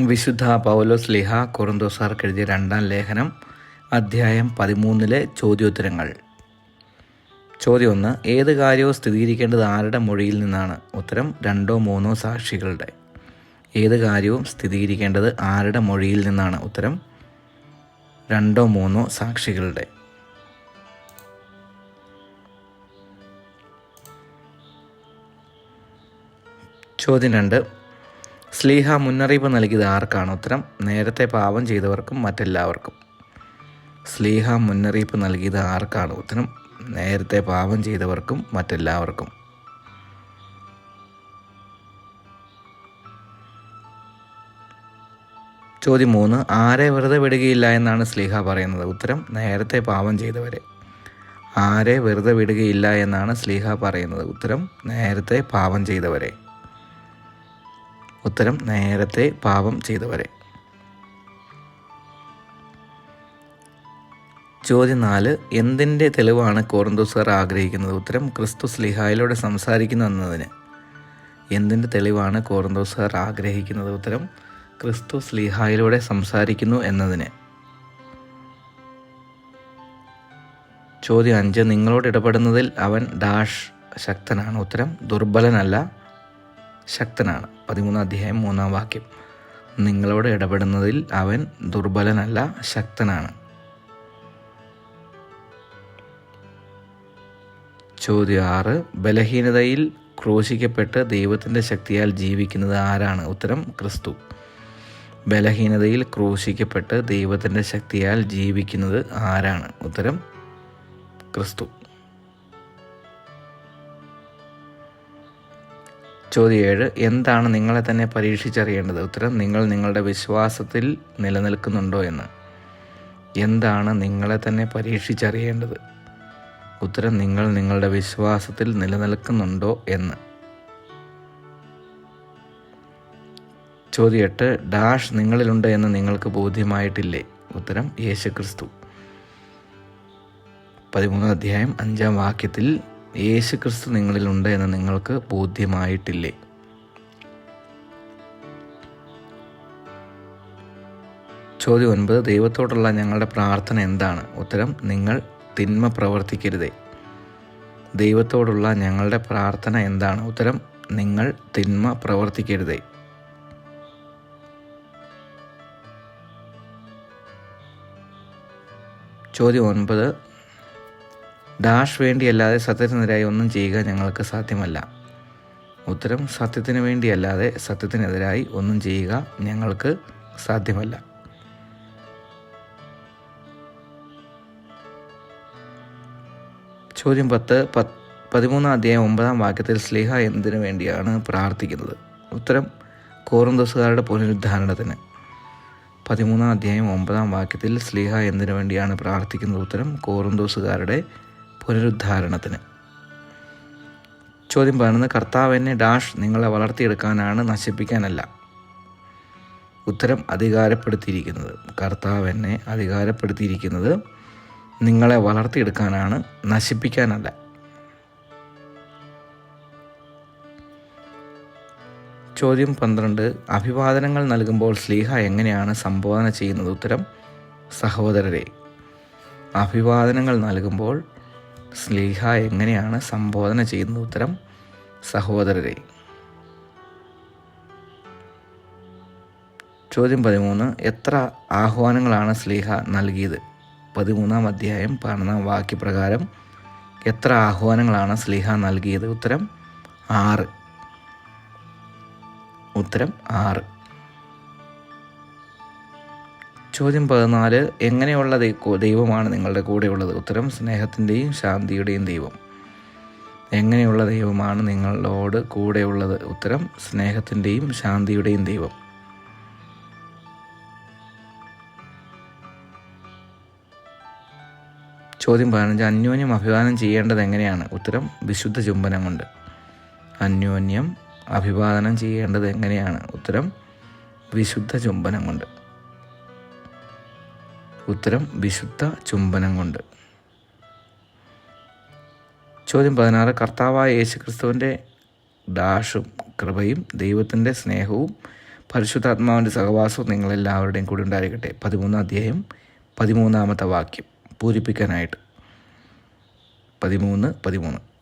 വിശുദ്ധ പൗലോസ് ലിഹ കൊറന്തോസാർക്ക് എഴുതിയ രണ്ടാം ലേഖനം അധ്യായം പതിമൂന്നിലെ ചോദ്യോത്തരങ്ങൾ. ചോദ്യം ഒന്ന് ഏത് കാര്യവും സ്ഥിരീകരിക്കേണ്ടത് ആരുടെ മൊഴിയിൽ നിന്നാണ്? ഉത്തരം രണ്ടോ മൂന്നോ സാക്ഷികളുടെ. ഏത് കാര്യവും സ്ഥിരീകരിക്കേണ്ടത് ആരുടെ മൊഴിയിൽ നിന്നാണ്? ഉത്തരം രണ്ടോ മൂന്നോ സാക്ഷികളുടെ. ചോദ്യം രണ്ട് സ്ലീഹ മുന്നറിയിപ്പ് നൽകിയത് ആർക്കാണ്? ഉത്തരം നേരത്തെ പാപം ചെയ്തവർക്കും മറ്റെല്ലാവർക്കും. സ്ലീഹ മുന്നറിയിപ്പ് നൽകിയത് ആർക്കാണ്? ഉത്തരം നേരത്തെ പാപം ചെയ്തവർക്കും മറ്റെല്ലാവർക്കും. ചോദ്യം മൂന്ന് ആരെ വെറുതെ വിടുകയില്ല എന്നാണ് സ്ലീഹ പറയുന്നത്? ഉത്തരം നേരത്തെ പാപം ചെയ്തവരെ. ആരെ വെറുതെ വിടുകയില്ല എന്നാണ് സ്ലീഹ പറയുന്നത്? ഉത്തരം നേരത്തെ പാപം ചെയ്തവരെ. ഉത്തരം നേരത്തെ പാപം ചെയ്തവരെ. ചോദ്യം നാല് എന്തിന്റെ തെളിവാണ് കോറന്തോസർ ആഗ്രഹിക്കുന്നത്? ഉത്തരം ക്രിസ്തു സ്ലിഹായിലൂടെ സംസാരിക്കുന്നു എന്നതിന്. എന്തിന്റെ തെളിവാണ് കോറന്തോസർ ആഗ്രഹിക്കുന്നത്? ഉത്തരം ക്രിസ്തു സ്ലിഹായിലൂടെ സംസാരിക്കുന്നു എന്നതിന്. ചോദ്യം അഞ്ച് നിങ്ങളോട് ഇടപെടുന്നതിൽ അവൻ ഡാഷ് ശക്തനാണ്. ഉത്തരം ദുർബലനല്ല. ശക്തനാണ്. പതിമൂന്നാം അധ്യായം മൂന്നാം വാക്യം. നിങ്ങളോട് ഇടപെടുന്നതിൽ അവൻ ദുർബലനല്ല ശക്തനാണ്. ചോദ്യം ആറ്. ബലഹീനതയിൽ ക്രൂശിക്കപ്പെട്ട് ദൈവത്തിന്റെ ശക്തിയാൽ ജീവിക്കുന്നത് ആരാണ്? ഉത്തരം ക്രിസ്തു. ബലഹീനതയിൽ ക്രൂശിക്കപ്പെട്ട് ദൈവത്തിന്റെ ശക്തിയാൽ ജീവിക്കുന്നത് ആരാണ്? ഉത്തരം ക്രിസ്തു. ചോദ്യം ഏഴ് എന്താണ് നിങ്ങളെ തന്നെ പരീക്ഷിച്ചറിയേണ്ടത്? ഉത്തരം നിങ്ങൾ നിങ്ങളുടെ വിശ്വാസത്തിൽ നിലനിൽക്കുന്നുണ്ടോ എന്ന്. എന്താണ് നിങ്ങളെ തന്നെ പരീക്ഷിച്ചറിയേണ്ടത്? ഉത്തരം നിങ്ങൾ നിങ്ങളുടെ വിശ്വാസത്തിൽ നിലനിൽക്കുന്നുണ്ടോ എന്ന്. ചോദ്യം എട്ട് ഡാഷ് നിങ്ങളിലുണ്ട് എന്ന് നിങ്ങൾക്ക് ബോധ്യമായിട്ടില്ലേ? ഉത്തരം യേശുക്രിസ്തു. പതിമൂന്നാം അധ്യായം അഞ്ചാം വാക്യത്തിൽ യേശു ക്രിസ്തു നിങ്ങളിലുണ്ട് എന്ന് നിങ്ങൾക്ക് ബോധ്യമായിട്ടില്ലേ? ചോദ്യം ഒൻപത് ദൈവത്തോടുള്ള ഞങ്ങളുടെ പ്രാർത്ഥന എന്താണ്? ഉത്തരം നിങ്ങൾ തിന്മ പ്രവർത്തിക്കരുതേ. ദൈവത്തോടുള്ള ഞങ്ങളുടെ പ്രാർത്ഥന എന്താണ്? ഉത്തരം നിങ്ങൾ തിന്മ പ്രവർത്തിക്കരുതേ. ചോദ്യം ഒൻപത് ഡാഷ് വേണ്ടിയല്ലാതെ സത്യത്തിനെതിരായി ഒന്നും ചെയ്യുക ഞങ്ങൾക്ക് സാധ്യമല്ല. ഉത്തരം സത്യത്തിന് വേണ്ടിയല്ലാതെ സത്യത്തിനെതിരായി ഒന്നും ചെയ്യുക ഞങ്ങൾക്ക് സാധ്യമല്ല. ചോദ്യം പത്ത് പത് പതിമൂന്നാം അധ്യായം ഒമ്പതാം വാക്യത്തിൽ സ്ലിഹ എന്തിനു വേണ്ടിയാണ് പ്രാർത്ഥിക്കുന്നത്? ഉത്തരം കോറന്തോസുകാരുടെ പുനരുദ്ധാരണത്തിന്. പതിമൂന്നാം അധ്യായം ഒമ്പതാം വാക്യത്തിൽ സ്ലിഹ എന്തിനു വേണ്ടിയാണ് പ്രാർത്ഥിക്കുന്നത്? ഉത്തരം കോറുന്തോസുകാരുടെ പുനരുദ്ധാരണത്തിന്. ചോദ്യം പറയുന്നത് കർത്താവ് എന്നെ ഡാഷ് നിങ്ങളെ വളർത്തിയെടുക്കാനാണ് നശിപ്പിക്കാനല്ല. ഉത്തരം അധികാരപ്പെടുത്തിയിരിക്കുന്നത്. കർത്താവ് എന്നെ അധികാരപ്പെടുത്തിയിരിക്കുന്നത് നിങ്ങളെ വളർത്തിയെടുക്കാനാണ് നശിപ്പിക്കാനല്ല. ചോദ്യം പന്ത്രണ്ട്. അഭിവാദനങ്ങൾ നൽകുമ്പോൾ സ്ലീഹ എങ്ങനെയാണ് സംബോധന ചെയ്യുന്നത്? ഉത്തരം സഹോദരരെ. അഭിവാദനങ്ങൾ നൽകുമ്പോൾ സ്ലീഹ എങ്ങനെയാണ് സംബോധന ചെയ്യുന്ന ഉത്തരം സഹോദരരെ. ചോദ്യം പതിമൂന്ന് എത്ര ആഹ്വാനങ്ങളാണ് സ്ലീഹ നൽകിയത്? പതിമൂന്നാം അധ്യായം പതിനൊന്നാം വാക്യപ്രകാരം എത്ര ആഹ്വാനങ്ങളാണ് സ്ലീഹ നൽകിയത്? ഉത്തരം ആറ്. ഉത്തരം ആറ്. ചോദ്യം പതിനാല് എങ്ങനെയുള്ള ദൈവമാണ് നിങ്ങളുടെ കൂടെയുള്ളത്? ഉത്തരം സ്നേഹത്തിന്റെയും ശാന്തിയുടെയും ദൈവം. എങ്ങനെയുള്ള ദൈവമാണ് നിങ്ങളോട് കൂടെയുള്ളത്? ഉത്തരം സ്നേഹത്തിന്റെയും ശാന്തിയുടെയും ദൈവം. ചോദ്യം പതിനഞ്ച് അന്യോന്യം അഭിവാദനം ചെയ്യേണ്ടത് എങ്ങനെയാണ്? ഉത്തരം വിശുദ്ധ ചുംബനം കൊണ്ട്. അന്യോന്യം അഭിവാദനം ചെയ്യേണ്ടത് എങ്ങനെയാണ്? ഉത്തരം വിശുദ്ധ ചുംബനം കൊണ്ട്. ഉത്തരം വിശുദ്ധ ചുംബനം കൊണ്ട്. ചോദ്യം പതിനാറ്. കർത്താവായ യേശു ക്രിസ്തുവിന്റെ ഡാഷും കൃപയും ദൈവത്തിന്റെ സ്നേഹവും പരിശുദ്ധാത്മാവിന്റെ സഹവാസവും നിങ്ങളെല്ലാവരുടെയും കൂടി ഉണ്ടായിരിക്കട്ടെ. പതിമൂന്നാം അധ്യായം പതിമൂന്നാമത്തെ വാക്യം പൂരിപ്പിക്കാനായിട്ട്. പതിമൂന്ന് പതിമൂന്ന്.